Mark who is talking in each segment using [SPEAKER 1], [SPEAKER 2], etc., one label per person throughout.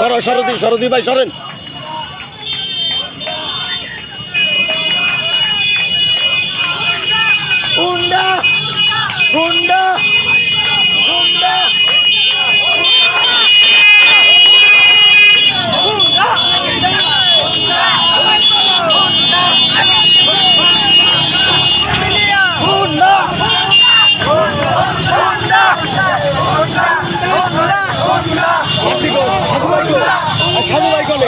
[SPEAKER 1] সরো সরদি সরদি ভাই সরেন।
[SPEAKER 2] হুন্ডা হুন্ডা হুন্ডা হুন্ডা হুন্ডা হুন্ডা হুন্ডা
[SPEAKER 1] আপনি কো সাধু ভাই কো আর সাধু ভাই কোলে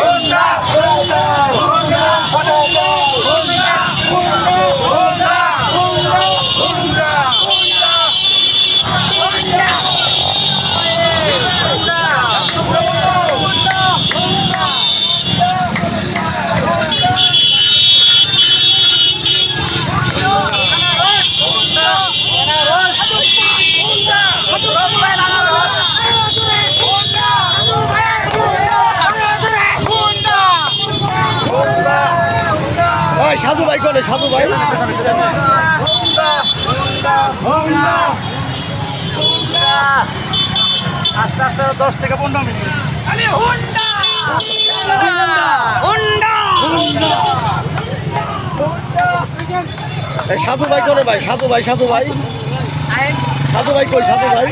[SPEAKER 1] সাধু ভাই কোলে সাধু ভাই
[SPEAKER 2] আস্তে আস্তে দশ থেকে পনেরো মিনিট
[SPEAKER 1] সাধু ভাই কোলে ভাই সাধু ভাই সাধু ভাই সাধু ভাই কই সাধু ভাই